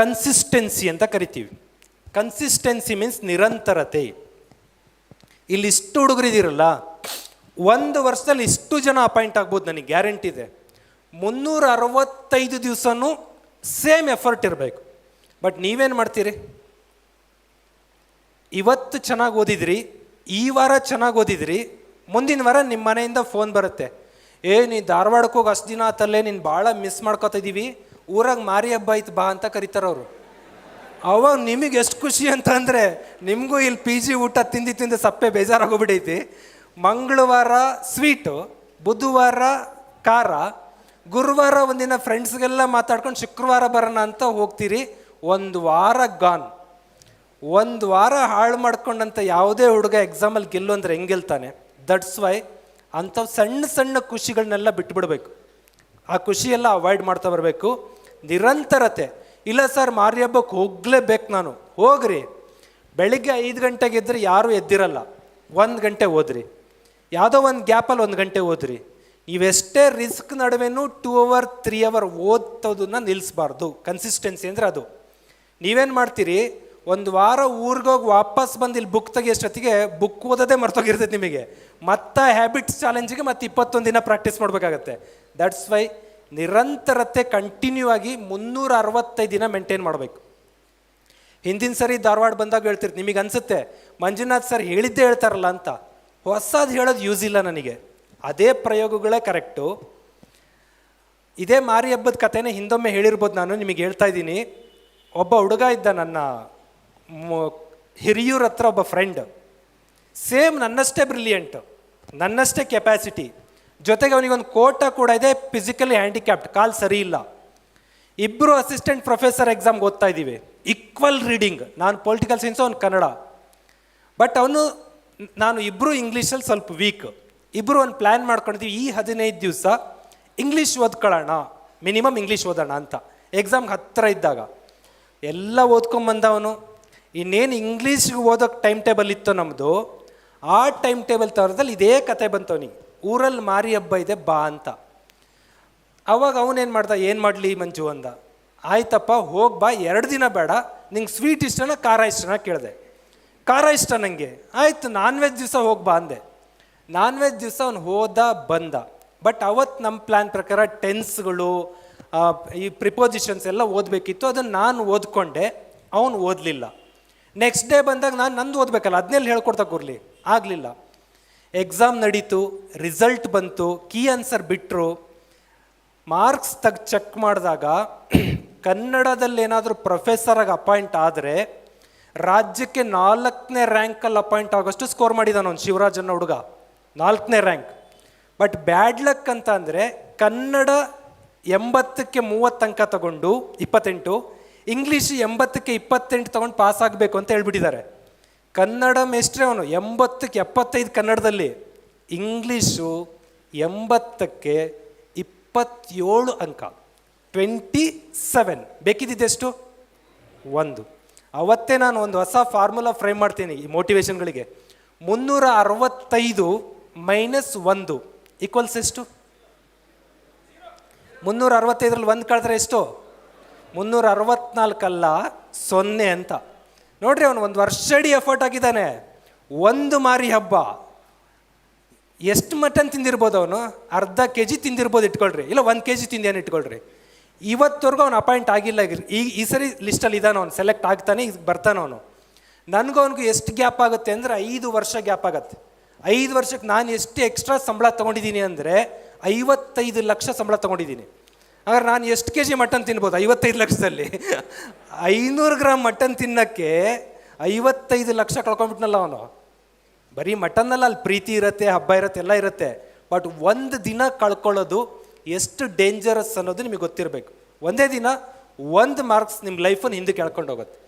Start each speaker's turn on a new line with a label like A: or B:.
A: Consistency ಅಂತ ಕರಿತೀವಿ. Consistency means ನಿರಂತರತೆ. ಇಲ್ಲಿ ಇಷ್ಟು ಹುಡುಗರಿದ್ದೀರಲ್ಲ, ಒಂದು ವರ್ಷದಲ್ಲಿ ಇಷ್ಟು ಜನ ಅಪಾಯಿಂಟ್ ಆಗ್ಬೋದು ನನಗೆ ಗ್ಯಾರಂಟಿ ಇದೆ. ಮುನ್ನೂರ ಅರವತ್ತೈದು ದಿವಸನೂ ಸೇಮ್ ಎಫರ್ಟ್ ಇರಬೇಕು. ಬಟ್ ನೀವೇನು ಮಾಡ್ತೀರಿ? ಇವತ್ತು ಚೆನ್ನಾಗಿ ಓದಿದ್ರಿ, ಈ ವಾರ ಚೆನ್ನಾಗಿ ಓದಿದ್ರಿ, ಮುಂದಿನ ವಾರ ನಿಮ್ಮ ಮನೆಯಿಂದ ಫೋನ್ ಬರುತ್ತೆ. ಏ ನೀ ಧಾರವಾಡಕ್ಕೆ ಹೋಗಿ ಅಷ್ಟು ದಿನ ಆತಲ್ಲೇ, ನೀನು ಭಾಳ ಮಿಸ್ ಮಾಡ್ಕೋತಿದ್ದೀವಿ ಊರಾಗ ಮಾರಿ ಹಬ್ಬ ಐತೆ ಬಾ ಅಂತ ಕರಿತಾರವರು ಅವಾಗ ನಿಮಗೆ ಎಷ್ಟು ಖುಷಿ ಅಂತಂದರೆ ನಿಮಗೂ ಇಲ್ಲಿ ಪಿ ಜಿ ಊಟ ತಿಂದು ತಿಂದು ಸಪ್ಪೆ ಬೇಜಾರಾಗೋಗ್ಬಿಟ್ಟೈತಿ ಮಂಗಳವಾರ ಸ್ವೀಟು ಬುಧವಾರ ಖಾರ, ಗುರುವಾರ ಒಂದಿನ ಫ್ರೆಂಡ್ಸ್ಗೆಲ್ಲ ಮಾತಾಡ್ಕೊಂಡು ಶುಕ್ರವಾರ ಬರೋಣ ಅಂತ ಹೋಗ್ತೀರಿ, ಒಂದು ವಾರ ಗಾನ್ ಒಂದು ವಾರ ಹಾಳು ಮಾಡ್ಕೊಂಡಂತ ಯಾವುದೇ ಹುಡುಗ ಎಕ್ಸಾಮಲ್ಲಿ ಗೆಲ್ಲು ಅಂದ್ರೆ ಹೆಂಗೆ ಗೆಲ್ತಾನೆ ದಟ್ಸ್ ವೈ ಅಂಥವು ಸಣ್ಣ ಸಣ್ಣ ಖುಷಿಗಳನ್ನೆಲ್ಲ ಬಿಟ್ಬಿಡ್ಬೇಕು. ಆ ಖುಷಿಯೆಲ್ಲ ಅವಾಯ್ಡ್ ಮಾಡ್ತಾ ಬರಬೇಕು. ನಿರಂತರತೆ. ಇಲ್ಲ ಸರ್ ಮಾರಿ ಹಬ್ಬಕ್ಕೆ ಹೋಗ್ಲೇಬೇಕು ನಾನು. ಹೋಗ್ರಿ. ಬೆಳಿಗ್ಗೆ ಐದು ಗಂಟೆಗೆ ಇದ್ದರೆ ಯಾರೂ ಎದ್ದಿರಲ್ಲ. ಒಂದು ಗಂಟೆ ಓದ್ರಿ. ಯಾವುದೋ ಒಂದು ಗ್ಯಾಪಲ್ಲಿ ಒಂದು ಗಂಟೆ ಓದ್ರಿ. ನೀವೆಷ್ಟೇ ರಿಸ್ಕ್ ನಡುವೆನೂ ಟೂ ಅವರ್, ತ್ರೀ ಅವರ್ ಓದ್ತೋದನ್ನ ನಿಲ್ಲಿಸಬಾರ್ದು ಕನ್ಸಿಸ್ಟೆನ್ಸಿ ಅಂದರೆ ಅದು. ನೀವೇನು ಮಾಡ್ತೀರಿ? ಒಂದು ವಾರ ಊರಿಗೋಗಿ ವಾಪಸ್ ಬಂದು ಇಲ್ಲಿ ಬುಕ್ ತೆಗಿಯೋಷ್ಟೊತ್ತಿಗೆ ಬುಕ್ ಓದೋದೇ ಮರ್ತೋಗಿರ್ತೈತೆ ನಿಮಗೆ. ಮತ್ತೆ ಹ್ಯಾಬಿಟ್ಸ್ ಚಾಲೆಂಜಿಗೆ ಮತ್ತೆ ಇಪ್ಪತ್ತೊಂದು ದಿನ ಪ್ರಾಕ್ಟೀಸ್ ಮಾಡಬೇಕಾಗತ್ತೆ. ದಟ್ಸ್ ವೈ ನಿರಂತರತೆ ಕಂಟಿನ್ಯೂ ಆಗಿ ಮುನ್ನೂರ ಅರವತ್ತೈದು ದಿನ ಮೇಂಟೈನ್ ಮಾಡಬೇಕು. ಹಿಂದಿನ ಸರಿ ಧಾರವಾಡ ಬಂದಾಗ ಹೇಳ್ತಿರ್ತೀನಿ ನಿಮಗೆ ಅನ್ಸುತ್ತೆ, ಮಂಜುನಾಥ್ ಸರ್ ಹೇಳಿದ್ದೇ ಹೇಳ್ತಾರಲ್ಲ ಅಂತ. ಹೊಸದು ಹೇಳೋದು ಯೂಸ್ ಇಲ್ಲ ನನಗೆ. ಅದೇ ಪ್ರಯೋಗಗಳೇ ಕರೆಕ್ಟು ಇದೇ ಮಾರಿ ಹಬ್ಬದ ಕಥೆನೇ ಹಿಂದೊಮ್ಮೆ ಹೇಳಿರ್ಬೋದು ನಾನು, ನಿಮಗೆ ಹೇಳ್ತಾ ಇದ್ದೀನಿ. ಒಬ್ಬ ಹುಡುಗ ಇದ್ದ ನನ್ನ ಹಿರಿಯೂರ ಹತ್ರ ಒಬ್ಬ ಫ್ರೆಂಡ್ ಸೇಮ್ ನನ್ನಷ್ಟೇ ಬ್ರಿಲಿಯಂಟ್ ನನ್ನಷ್ಟೇ ಕೆಪಾಸಿಟಿ ಜೊತೆಗೆ ಅವನಿಗೊಂದು ಕೋಟ ಕೂಡ ಇದೆ ಫಿಸಿಕಲಿ ಹ್ಯಾಂಡಿಕ್ಯಾಪ್ಟ್ ಕಾಲ್ ಸರಿ ಇಲ್ಲ. ಇಬ್ಬರು ಅಸಿಸ್ಟೆಂಟ್ ಪ್ರೊಫೆಸರ್ ಎಕ್ಸಾಮ್ಗೆ ಓದ್ತಾ ಇದ್ದೀವಿ. ಈಕ್ವಲ್ ರೀಡಿಂಗ್ ನಾನು ಪೊಲಿಟಿಕಲ್ ಸೈನ್ಸು ಅವ್ನು ಕನ್ನಡ. ಬಟ್ ಅವನು, ನಾನು ಇಬ್ಬರು ಇಂಗ್ಲೀಷಲ್ಲಿ ಸ್ವಲ್ಪ ವೀಕ್ ಇಬ್ಬರು ಒಂದು ಪ್ಲ್ಯಾನ್ ಮಾಡ್ಕೊಂಡಿದ್ದೀವಿ, ಈ ಹದಿನೈದು ದಿವಸ ಇಂಗ್ಲೀಷ್ ಓದ್ಕೊಳ್ಳೋಣ ಮಿನಿಮಮ್ ಇಂಗ್ಲೀಷ್ ಓದೋಣ ಅಂತ. ಎಕ್ಸಾಮ್ಗೆ ಹತ್ತಿರ ಇದ್ದಾಗ. ಎಲ್ಲ ಓದ್ಕೊಂಬಂದವನು ಇನ್ನೇನು ಇಂಗ್ಲೀಷ್ಗೆ ಓದೋಕ್ಕೆ ಟೈಮ್ ಟೇಬಲ್ ಇತ್ತು ನಮ್ಮದು ಆ ಟೈಮ್ ಟೇಬಲ್ ತರದಲ್ಲಿ ಇದೇ ಕತೆ ಬಂತು ಅವನಿಗೆ ಊರಲ್ಲಿ ಮಾರಿ ಹಬ್ಬ ಇದೆ, ಬಾ ಅಂತ. ಅವಾಗ ಅವನೇನು ಮಾಡ್ದ, ಏನು ಮಾಡಲಿ ಮಂಜು? ಅಂದ. ಆಯ್ತಪ್ಪ, ಹೋಗಿ ಬಾ, ಎರಡು ದಿನ ಬೇಡ, ನಿಂಗೆ ಸ್ವೀಟ್ ಇಷ್ಟನ ಖಾರ ಇಷ್ಟನ ಕೇಳಿದೆ. ಖಾರ ಇಷ್ಟ ನನಗೆ ಆಯ್ತು ನಾನ್ ವೆಜ್ ದಿವಸ ಹೋಗಿ ಬಾ, ಅಂದೆ. ನಾನ್ ವೆಜ್ ದಿವಸ ಅವ್ನು ಹೋದ, ಬಂದ. ಬಟ್ ಅವತ್ತು ನಮ್ಮ ಪ್ಲ್ಯಾನ್ ಪ್ರಕಾರ ಟೆನ್ಸ್ಗಳು ಈ ಪ್ರಿಪೋಸಿಷನ್ಸ್ ಎಲ್ಲ ಓದಬೇಕಿತ್ತು. ಅದನ್ನು ನಾನು ಓದ್ಕೊಂಡೆ, ಅವನು ಓದಲಿಲ್ಲ. ನೆಕ್ಸ್ಟ್ ಡೇ ಬಂದಾಗ ನಾನು ನಂದು ಓದಬೇಕಲ್ಲ ಅದನ್ನೆಲ್ಲ ಹೇಳ್ಕೊಡ್ತಾ ಕೂರ್ಲಿ. ಆಗಲಿಲ್ಲ. ಎಕ್ಸಾಮ್ ನಡೀತು ರಿಸಲ್ಟ್ ಬಂತು ಕೀ ಆನ್ಸರ್ ಬಿಟ್ಟರು ಮಾರ್ಕ್ಸ್ ತೆಗ್ ಚೆಕ್ ಮಾಡಿದಾಗ, ಕನ್ನಡದಲ್ಲಿ ಏನಾದರೂ ಪ್ರೊಫೆಸರಾಗಿ ಅಪಾಯಿಂಟ್ ಆದರೆ, ರಾಜ್ಯಕ್ಕೆ ನಾಲ್ಕನೇ ರ್ಯಾಂಕಲ್ಲಿ ಅಪಾಯಿಂಟ್ ಆಗೋಷ್ಟು ಸ್ಕೋರ್ ಮಾಡಿದ್ದಾನೆ ಅವ್ನು ಶಿವರಾಜನ ಹುಡುಗ. ನಾಲ್ಕನೇ ರ್ಯಾಂಕ್ ಬಟ್ ಬ್ಯಾಡ್ ಲಕ್ ಅಂತ ಅಂದರೆ, ಕನ್ನಡ ಎಂಬತ್ತಕ್ಕೆ ಮೂವತ್ತು ಅಂಕ ತಗೊಂಡು, ಇಪ್ಪತ್ತೆಂಟು ಇಂಗ್ಲೀಷ್ ಎಂಬತ್ತಕ್ಕೆ ಇಪ್ಪತ್ತೆಂಟು ತಗೊಂಡು ಪಾಸ್ ಆಗಬೇಕು ಅಂತ ಹೇಳ್ಬಿಟ್ಟಿದ್ದಾರೆ. ಕನ್ನಡ ಮೇಸ್ಟ್ರೆ ಅವನು ಎಂಬತ್ತಕ್ಕೆ, ಎಪ್ಪತ್ತೈದು ಕನ್ನಡದಲ್ಲಿ. ಇಂಗ್ಲೀಷು ಎಂಬತ್ತಕ್ಕೆ ಇಪ್ಪತ್ತೇಳು ಅಂಕ. ಟ್ವೆಂಟಿ ಸೆವೆನ್ ಬೇಕಿದ್ದೆಷ್ಟು ಒಂದು. ಅವತ್ತೇ ನಾನು ಒಂದು ಹೊಸ ಫಾರ್ಮುಲಾ ಫ್ರೇಮ್ ಮಾಡ್ತೀನಿ ಈ ಮೋಟಿವೇಶನ್ಗಳಿಗೆ. ಮುನ್ನೂರ ಅರವತ್ತೈದು ಮೈನಸ್ ಒಂದು ಈಕ್ವಲ್ಸ್ ಎಷ್ಟು? ಮುನ್ನೂರ ಅರವತ್ತೈದರಲ್ಲಿ ಒಂದು ಕಳೆದ್ರೆ ಎಷ್ಟು? ಮುನ್ನೂರ ಅರವತ್ನಾಲ್ಕಲ್ಲ ಸೊನ್ನೆ ಅಂತ. ನೋಡ್ರಿ ಅವನು ಒಂದು ವರ್ಷಡಿ ಎಫರ್ಟ್ ಹಾಕಿದ್ದಾನೆ. ಒಂದು ಮಾರಿ ಹಬ್ಬ. ಎಷ್ಟು ಮಟನ್ ತಿಂದಿರ್ಬೋದು ಅವನು? ಅರ್ಧ ಕೆ ಜಿ ತಿಂದಿರ್ಬೋದು ಇಟ್ಕೊಳ್ರಿ. ಇಲ್ಲ, ಒಂದು ಕೆ ಜಿ ತಿಂದೇನು ಇಟ್ಕೊಳ್ರಿ? ಇವತ್ತವರೆಗೂ ಅವ್ನು ಅಪಾಯಿಂಟ್ ಆಗಿಲ್ಲ. ಈ ಈ ಸರಿ ಲಿಸ್ಟಲ್ಲಿ ಇದ್ದಾನೆ ಅವ್ನು. ಸೆಲೆಕ್ಟ್ ಆಗ್ತಾನೆ, ಈಗ ಬರ್ತಾನೆ ಅವನು. ನನಗೂ ಅವನಿಗೂ ಎಷ್ಟು ಗ್ಯಾಪ್ ಆಗುತ್ತೆ ಅಂದರೆ ಐದು ವರ್ಷ ಗ್ಯಾಪ್ ಆಗುತ್ತೆ. ಐದು ವರ್ಷಕ್ಕೆ ನಾನು ಎಷ್ಟು ಎಕ್ಸ್ಟ್ರಾ ಸಂಬಳ ತೊಗೊಂಡಿದ್ದೀನಿ ಅಂದರೆ ಐವತ್ತೈದು ಲಕ್ಷ ಸಂಬಳ ತೊಗೊಂಡಿದ್ದೀನಿ. ಹಾಗಾದ್ರೆ ನಾನು ಎಷ್ಟು ಕೆ ಜಿ ಮಟನ್ ತಿನ್ಬೋದು? ಐವತ್ತೈದು ಲಕ್ಷದಲ್ಲಿ. ಐನೂರು ಗ್ರಾಮ್ ಮಟನ್ ತಿನ್ನೋಕ್ಕೆ ಐವತ್ತೈದು ಲಕ್ಷ ಕಳ್ಕೊಂಡ್ಬಿಟ್ನಲ್ಲ ಅವನು. ಬರೀ ಮಟನ್ನಲ್ಲಿ, ಅಲ್ಲಿ ಪ್ರೀತಿ ಇರುತ್ತೆ, ಹಬ್ಬ ಇರುತ್ತೆ, ಎಲ್ಲ ಇರುತ್ತೆ. ಬಟ್ ಒಂದು ದಿನ ಕಳ್ಕೊಳ್ಳೋದು ಎಷ್ಟು ಡೇಂಜರಸ್ ಅನ್ನೋದು ನಿಮಗೆ ಗೊತ್ತಿರಬೇಕು. ಒಂದೇ ದಿನ, ಒಂದು ಮಾರ್ಕ್ಸ್ ನಿಮ್ಮ ಲೈಫನ್ನು ಹಿಂದೆ ಕೇಳ್ಕೊಂಡು ಹೋಗುತ್ತೆ